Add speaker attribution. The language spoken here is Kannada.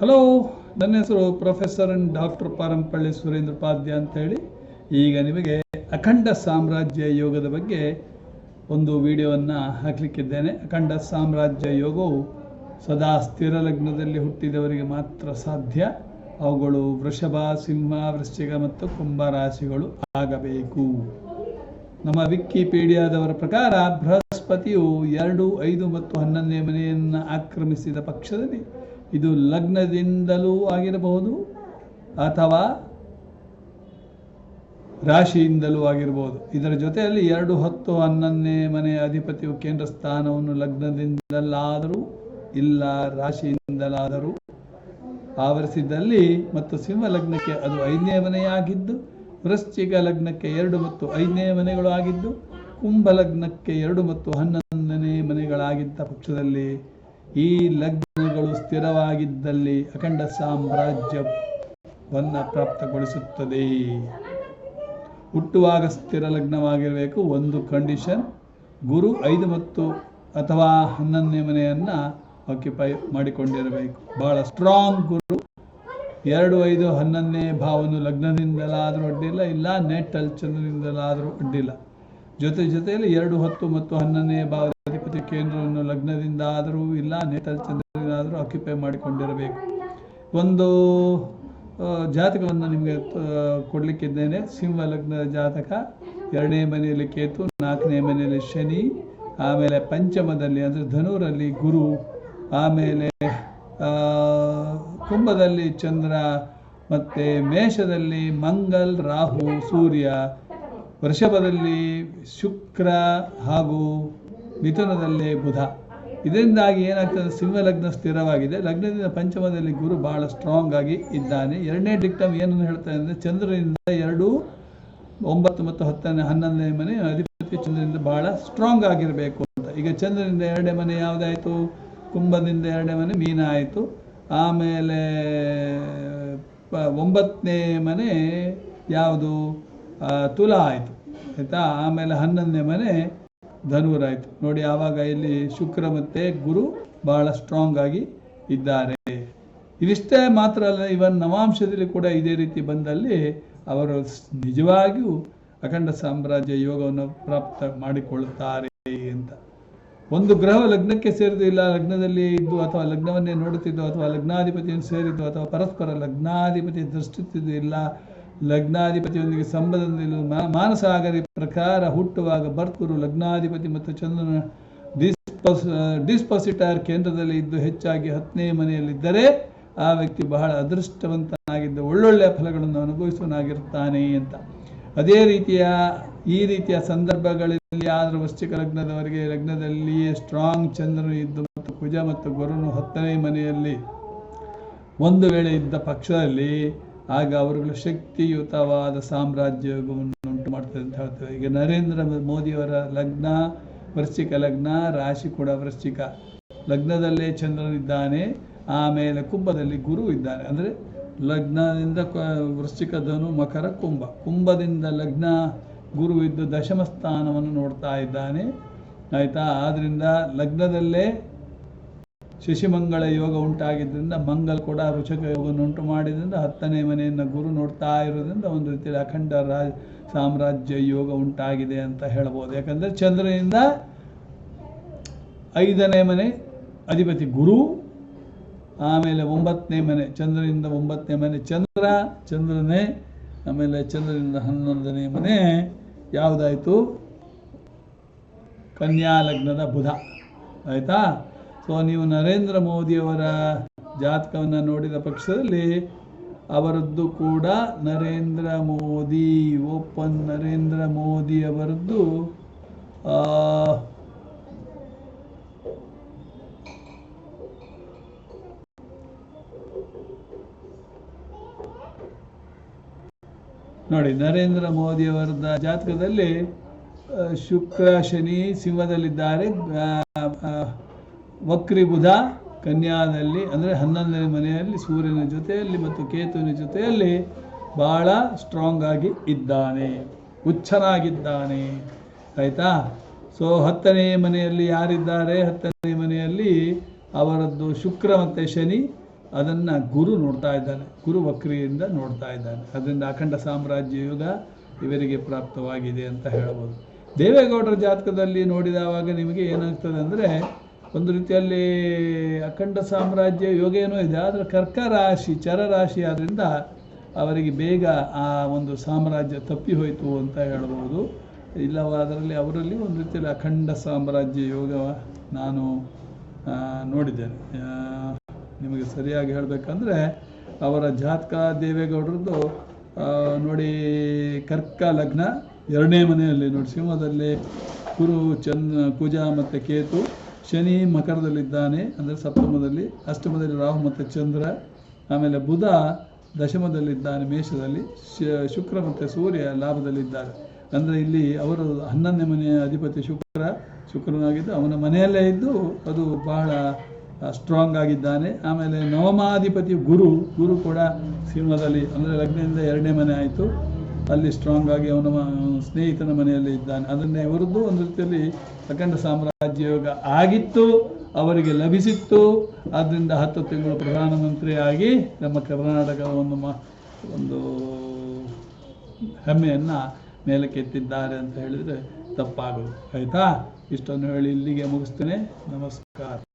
Speaker 1: ಹಲೋ ನನ್ನ ಹೆಸರು professor and doctor Parampalli Padya ಅಂತೇಳಿ. ಈಗ ನಿಮಗೆ ಅಖಂಡ ಸಾಮ್ರಾಜ್ಯ ಯೋಗದ ಬಗ್ಗೆ ಒಂದು ವಿಡಿಯೋವನ್ನು ಹಾಕಲಿಕ್ಕಿದ್ದೇನೆ. ಅಖಂಡ ಸಾಮ್ರಾಜ್ಯ ಯೋಗವು ಸದಾ ಸ್ಥಿರ ಲಗ್ನದಲ್ಲಿ ಹುಟ್ಟಿದವರಿಗೆ ಮಾತ್ರ ಸಾಧ್ಯ. ಅವುಗಳು ವೃಷಭ, ಸಿಂಹ, ವೃಶ್ಚಿಕ ಮತ್ತು ಕುಂಭ ರಾಶಿಗಳು ಆಗಬೇಕು. ನಮ್ಮ ವಿಕಿಪೀಡಿಯಾದವರ ಪ್ರಕಾರ ಬೃಹಸ್ಪತಿಯು ಎರಡು, ಐದು ಮತ್ತು ಹನ್ನೊಂದನೇ ಮನೆಯನ್ನು ಆಕ್ರಮಿಸಿದ ಪಕ್ಷದಲ್ಲಿ ಇದು ಲಗ್ನದಿಂದಲೂ ಆಗಿರಬಹುದು ಅಥವಾ ರಾಶಿಯಿಂದಲೂ ಆಗಿರಬಹುದು. ಇದರ ಜೊತೆಯಲ್ಲಿ ಎರಡು ಹತ್ತು ಹನ್ನೊಂದನೇ ಮನೆಯ ಅಧಿಪತಿಯು ಕೇಂದ್ರ ಸ್ಥಾನವನ್ನು ಲಗ್ನದಿಂದಲಾದರೂ ಇಲ್ಲ, ರಾಶಿಯಿಂದಲಾದರೂ ಆವರಿಸಿದ್ದಲ್ಲಿ ಮತ್ತು ಸಿಂಹ ಲಗ್ನಕ್ಕೆ ಅದು ಐದನೇ ಮನೆಯಾಗಿದ್ದು, ವೃಶ್ಚಿಕ ಲಗ್ನಕ್ಕೆ ಎರಡು ಮತ್ತು ಐದನೇ ಮನೆಗಳು ಆಗಿದ್ದು ಕುಂಭ ಲಗ್ನಕ್ಕೆ ಎರಡು ಮತ್ತು ಹನ್ನೊಂದನೇ ಮನೆಗಳಾಗಿದ್ದ ಪಕ್ಷದಲ್ಲಿ ಈ ಲಗ್ನಗಳು ಸ್ಥಿರವಾಗಿದ್ದಲ್ಲಿ ಅಖಂಡ ಸಾಮ್ರಾಜ್ಯವನ್ನು ಪ್ರಾಪ್ತಗೊಳಿಸುತ್ತದೆ. ಹುಟ್ಟುವಾಗ ಸ್ಥಿರ ಲಗ್ನವಾಗಿರಬೇಕು. ಒಂದು ಕಂಡೀಷನ್ ಗುರು ಐದು ಮತ್ತು ಅಥವಾ ಹನ್ನೊಂದನೇ ಮನೆಯನ್ನು ಆಕ್ಯುಪೈ ಮಾಡಿಕೊಂಡಿರಬೇಕು. ಬಹಳ ಸ್ಟ್ರಾಂಗ್ ಗುರು. ಎರಡು, ಐದು, ಹನ್ನೊಂದನೇ ಭಾವನು ಲಗ್ನದಿಂದಲಾದರೂ ಅಡ್ಡಿಲ್ಲ, ಇಲ್ಲ ನೆಟ್ ಚಂದ್ರನಿಂದಲಾದರೂ ಅಡ್ಡಿಲ್ಲ. ಜೊತೆ ಜೊತೆಯಲ್ಲಿ ಎರಡು ಹತ್ತು ಮತ್ತು ಹನ್ನೊಂದನೇ ಭಾವದ ಅಧಿಪತಿ ಕೇಂದ್ರವನ್ನು ಲಗ್ನದಿಂದ ಆದರೂ ಇಲ್ಲ ನೆಟ್ಟಲ್ ಚಂದ್ರಾದರೂ ಆಕ್ಯುಪೈ ಮಾಡಿಕೊಂಡಿರಬೇಕು. ಒಂದು ಜಾತಕವನ್ನು ನಿಮಗೆ ಕೊಡಲಿಕ್ಕಿದ್ದೇನೆ. ಸಿಂಹ ಲಗ್ನ ಜಾತಕ, ಎರಡನೇ ಮನೆಯಲ್ಲಿ ಕೇತು, ನಾಲ್ಕನೇ ಮನೆಯಲ್ಲಿ ಶನಿ, ಆಮೇಲೆ ಪಂಚಮದಲ್ಲಿ ಅಂದರೆ ಧನುರಲ್ಲಿ ಗುರು, ಆಮೇಲೆ ಕುಂಭದಲ್ಲಿ ಚಂದ್ರ, ಮತ್ತು ಮೇಷದಲ್ಲಿ ಮಂಗಲ್, ರಾಹು, ಸೂರ್ಯ ವೃಷಭದಲ್ಲಿ ಶುಕ್ರ ಹಾಗೂ ಮಿಥುನದಲ್ಲಿ ಬುಧ. ಇದರಿಂದಾಗಿ ಏನಾಗ್ತದೆ? ಸಿಂಹ ಲಗ್ನ ಸ್ಥಿರವಾಗಿದೆ. ಲಗ್ನದಿಂದ ಪಂಚಮದಲ್ಲಿ ಗುರು ಬಹಳ ಸ್ಟ್ರಾಂಗ್ ಆಗಿ ಇದ್ದಾನೆ. ಎರಡನೇ ಡಿಕ್ಟಮ್ ಏನನ್ನು ಹೇಳ್ತಾರೆ ಅಂದರೆ, ಚಂದ್ರನಿಂದ ಎರಡು, ಒಂಬತ್ತು ಮತ್ತು ಹತ್ತನೇ, ಹನ್ನೊಂದನೇ ಮನೆ ಅಧಿಪತಿ ಚಂದ್ರನಿಂದ ಬಹಳ ಸ್ಟ್ರಾಂಗ್ ಆಗಿರಬೇಕು ಅಂತ. ಈಗ ಚಂದ್ರನಿಂದ ಎರಡನೇ ಮನೆ ಯಾವುದಾಯಿತು? ಕುಂಭದಿಂದ ಎರಡನೇ ಮನೆ ಮೀನ ಆಯಿತು. ಆಮೇಲೆ ಒಂಬತ್ತನೇ ಮನೆ ಯಾವುದು? ತುಲಾ ಆಯಿತು. ಆಯಿತಾ? ಆಮೇಲೆ ಹನ್ನೊಂದನೇ ಮನೆ ಧನುರಾಯಿತು. ನೋಡಿ, ಆವಾಗ ಇಲ್ಲಿ ಶುಕ್ರ ಮತ್ತೆ ಗುರು ಬಹಳ ಸ್ಟ್ರಾಂಗ್ ಆಗಿ ಇದ್ದಾರೆ. ಇದಿಷ್ಟೇ ಮಾತ್ರ ಅಲ್ಲ ಇವನ್ ನವಾಂಶದಲ್ಲಿ ಕೂಡ ಇದೇ ರೀತಿ ಬಂದಲ್ಲಿ ಅವರು ನಿಜವಾಗಿಯೂ ಅಖಂಡ ಸಾಮ್ರಾಜ್ಯ ಯೋಗವನ್ನು ಪ್ರಾಪ್ತ ಮಾಡಿಕೊಳ್ಳುತ್ತಾರೆ ಅಂತ. ಒಂದು ಗ್ರಹ ಲಗ್ನಕ್ಕೆ ಸೇರಿದ್ದು ಇಲ್ಲ, ಲಗ್ನದಲ್ಲಿ ಇದ್ದು ಅಥವಾ ಲಗ್ನವನ್ನೇ ನೋಡುತ್ತಿದ್ದು ಅಥವಾ ಲಗ್ನಾಧಿಪತಿಯನ್ನು ಸೇರಿದ್ದು ಅಥವಾ ಪರಸ್ಪರ ಲಗ್ನಾಧಿಪತಿ ದೃಷ್ಟಿಸಿದ್ದು ಇಲ್ಲ ಲಗ್ನಾಧಿಪತಿಯೊಂದಿಗೆ ಸಂಬಂಧದಲ್ಲಿ ಮಾನಸಾಗರಿ ಪ್ರಕಾರ ಹುಟ್ಟುವಾಗ ಬರ್ತುರು ಲಗ್ನಾಧಿಪತಿ ಮತ್ತು ಚಂದ್ರನ ಡಿಸ್ಪಸ್ ಡಿಸ್ಪೊಸಿಟಾರ್ ಕೇಂದ್ರದಲ್ಲಿ ಇದ್ದು ಹೆಚ್ಚಾಗಿ ಹತ್ತನೇ ಮನೆಯಲ್ಲಿದ್ದರೆ ಆ ವ್ಯಕ್ತಿ ಬಹಳ ಅದೃಷ್ಟವಂತನಾಗಿದ್ದು ಒಳ್ಳೊಳ್ಳೆಯ ಫಲಗಳನ್ನು ಅನುಭವಿಸುವನಾಗಿರ್ತಾನೆ ಅಂತ. ಅದೇ ರೀತಿಯ, ಈ ರೀತಿಯ ಸಂದರ್ಭಗಳಲ್ಲಿ ಆದರೂ ವೃಶ್ಚಿಕ ಲಗ್ನದವರಿಗೆ ಲಗ್ನದಲ್ಲಿಯೇ ಸ್ಟ್ರಾಂಗ್ ಚಂದ್ರನು ಇದ್ದು ಮತ್ತು ಕುಜ ಮತ್ತು ಗುರುನು ಹತ್ತನೇ ಮನೆಯಲ್ಲಿ ಒಂದು ವೇಳೆ ಇದ್ದ ಪಕ್ಷದಲ್ಲಿ ಆಗ ಅವರುಗಳು ಶಕ್ತಿಯುತವಾದ ಸಾಮ್ರಾಜ್ಯ ಯೋಗವನ್ನು ಉಂಟು ಮಾಡ್ತದೆ ಅಂತ ಹೇಳ್ತೇವೆ. ಈಗ ನರೇಂದ್ರ ಮೋದಿಯವರ ಲಗ್ನ, ವೃಶ್ಚಿಕ ಲಗ್ನ, ರಾಶಿ ಕೂಡ ವೃಶ್ಚಿಕ. ಲಗ್ನದಲ್ಲೇ ಚಂದ್ರನಿದ್ದಾನೆ ಆಮೇಲೆ ಕುಂಭದಲ್ಲಿ ಗುರು ಇದ್ದಾನೆ. ಅಂದರೆ ಲಗ್ನದಿಂದ ವೃಶ್ಚಿಕ ಧನು, ಮಕರ, ಕುಂಭ. ಕುಂಭದಿಂದ ಲಗ್ನ, ಗುರು ಇದ್ದು ದಶಮ ಸ್ಥಾನವನ್ನು ನೋಡ್ತಾ ಇದ್ದಾನೆ. ಆಯಿತಾ? ಆದ್ದರಿಂದ ಲಗ್ನದಲ್ಲೇ ಶಶಿಮಂಗಳ ಯೋಗ ಉಂಟಾಗಿದ್ದರಿಂದ ಮಂಗಲ್ ಕೂಡ ರುಚಕ ಯೋಗವನ್ನು ಉಂಟು ಮಾಡಿದ್ರಿಂದ ಹತ್ತನೇ ಮನೆಯನ್ನು ಗುರು ನೋಡ್ತಾ ಇರೋದ್ರಿಂದ ಒಂದು ರೀತಿಯಲ್ಲಿ ಅಖಂಡ ರಾಜ ಸಾಮ್ರಾಜ್ಯ ಯೋಗ ಉಂಟಾಗಿದೆ ಅಂತ ಹೇಳ್ಬೋದು. ಯಾಕಂದರೆ ಚಂದ್ರನಿಂದ ಐದನೇ ಮನೆ ಅಧಿಪತಿ ಗುರು, ಆಮೇಲೆ ಒಂಬತ್ತನೇ ಮನೆ ಚಂದ್ರನಿಂದ ಒಂಬತ್ತನೇ ಮನೆ ಚಂದ್ರ, ಚಂದ್ರನೇ, ಆಮೇಲೆ ಚಂದ್ರನಿಂದ ಹನ್ನೊಂದನೇ ಮನೆ ಯಾವುದಾಯಿತು? ಕನ್ಯಾ ಲಗ್ನದ ಬುಧ. ಆಯಿತಾ? ಸೊ ನೀವು ನರೇಂದ್ರ ಮೋದಿಯವರ ಜಾತಕವನ್ನು ನೋಡಿದ ಪಕ್ಷದಲ್ಲಿ ಅವರದ್ದು ಕೂಡ ನರೇಂದ್ರ ಮೋದಿ, ಓಪನ್ ನರೇಂದ್ರ ಮೋದಿ ಅವರದ್ದು ನೋಡಿ, ನರೇಂದ್ರ ಮೋದಿ ಅವರದ ಜಾತಕದಲ್ಲಿ ಶುಕ್ರ, ಶನಿ ಸಿಂಹದಲ್ಲಿದ್ದಾರೆ. ವಕ್ರಿ ಬುಧ ಕನ್ಯಾದಲ್ಲಿ ಅಂದರೆ ಹನ್ನೊಂದನೇ ಮನೆಯಲ್ಲಿ ಸೂರ್ಯನ ಜೊತೆಯಲ್ಲಿ ಮತ್ತು ಕೇತುವಿನ ಜೊತೆಯಲ್ಲಿ ಬಹಳ ಸ್ಟ್ರಾಂಗ್ ಆಗಿ ಇದ್ದಾನೆ, ಹುಚ್ಚನಾಗಿದ್ದಾನೆ. ಆಯಿತಾ? ಸೊ ಹತ್ತನೇ ಮನೆಯಲ್ಲಿ ಯಾರಿದ್ದಾರೆ? ಹತ್ತನೇ ಮನೆಯಲ್ಲಿ ಅವರದ್ದು ಶುಕ್ರ ಮತ್ತು ಶನಿ, ಅದನ್ನು ಗುರು ನೋಡ್ತಾ ಇದ್ದಾನೆ, ಗುರು ವಕ್ರಿಯಿಂದ ನೋಡ್ತಾ ಇದ್ದಾನೆ. ಅದರಿಂದ ಅಖಂಡ ಸಾಮ್ರಾಜ್ಯ ಯುಗ ಇವರಿಗೆ ಪ್ರಾಪ್ತವಾಗಿದೆ ಅಂತ ಹೇಳ್ಬೋದು. ದೇವೇಗೌಡರ ಜಾತಕದಲ್ಲಿ ನೋಡಿದವಾಗ ನಿಮಗೆ ಏನಾಗ್ತದೆ ಅಂದರೆ ಒಂದು ರೀತಿಯಲ್ಲಿ ಅಖಂಡ ಸಾಮ್ರಾಜ್ಯ ಯೋಗ ಏನೋ ಇದೆ, ಆದರೆ ಕರ್ಕ ರಾಶಿ, ಚರ ರಾಶಿ ಆದ್ದರಿಂದ ಅವರಿಗೆ ಬೇಗ ಆ ಒಂದು ಸಾಮ್ರಾಜ್ಯ ತಪ್ಪಿ ಹೋಯಿತು ಅಂತ ಹೇಳ್ಬೋದು. ಇಲ್ಲವಾದರಲ್ಲಿ ಅವರಲ್ಲಿ ಒಂದು ರೀತಿಯಲ್ಲಿ ಅಖಂಡ ಸಾಮ್ರಾಜ್ಯ ಯೋಗ ನಾನು ನೋಡಿದ್ದೇನೆ. ನಿಮಗೆ ಸರಿಯಾಗಿ ಹೇಳಬೇಕಂದ್ರೆ ಅವರ ಜಾತಕ ದೇವೇಗೌಡರದ್ದು ನೋಡಿ ಕರ್ಕ ಲಗ್ನ ಎರಡನೇ ಮನೆಯಲ್ಲಿ ನೋಡಿ, ಸಿಂಹದಲ್ಲಿ ಕುರು ಚಂದ್ರ ಕುಜ ಮತ್ತು ಕೇತು. ಶನಿ ಮಕರದಲ್ಲಿದ್ದಾನೆ, ಅಂದರೆ ಸಪ್ತಮದಲ್ಲಿ, ಅಷ್ಟಮದಲ್ಲಿ ರಾಹು ಮತ್ತು ಚಂದ್ರ, ಆಮೇಲೆ ಬುಧ ದಶಮದಲ್ಲಿದ್ದಾನೆ ಮೇಷದಲ್ಲಿ ಶುಕ್ರ ಮತ್ತು ಸೂರ್ಯ ಲಾಭದಲ್ಲಿದ್ದಾರೆ. ಅಂದರೆ ಇಲ್ಲಿ ಅವರು ಹನ್ನೊಂದನೇ ಮನೆಯ ಅಧಿಪತಿ ಶುಕ್ರ, ಶುಕ್ರನಾಗಿದ್ದು ಅವನ ಮನೆಯಲ್ಲೇ ಇದ್ದು ಅದು ಬಹಳ ಸ್ಟ್ರಾಂಗ್ ಆಗಿದ್ದಾನೆ. ಆಮೇಲೆ ನವಮಾಧಿಪತಿ ಗುರು ಗುರು ಕೂಡ ಸಿಂಹದಲ್ಲಿ, ಅಂದರೆ ಲಗ್ನದಿಂದ ಎರಡನೇ ಮನೆ ಆಯಿತು. ಅಲ್ಲಿ ಸ್ಟ್ರಾಂಗ್ ಆಗಿ ಅವನ ಸ್ನೇಹಿತನ ಮನೆಯಲ್ಲಿ ಇದ್ದಾನೆ. ಅದನ್ನೇ ಅವರದ್ದು ಒಂದು ರೀತಿಯಲ್ಲಿ ಅಖಂಡ ಸಾಮ್ರಾಜ್ಯ ಯೋಗ ಆಗಿತ್ತು, ಅವರಿಗೆ ಲಭಿಸಿತ್ತು. ಆದ್ದರಿಂದ ಹತ್ತು ತಿಂಗಳು ಪ್ರಧಾನಮಂತ್ರಿಯಾಗಿ ನಮ್ಮ ಕರ್ನಾಟಕದ ಒಂದು ಮ, ಒಂದು ಹೆಮ್ಮೆಯನ್ನು ಮೇಲಕ್ಕೆತ್ತಿದ್ದಾರೆ ಅಂತ ಹೇಳಿದರೆ ತಪ್ಪಾಗದು. ಆಯಿತಾ? ಇಷ್ಟನ್ನು ಹೇಳಿ ಇಲ್ಲಿಗೆ ಮುಗಿಸ್ತೇನೆ. ನಮಸ್ಕಾರ.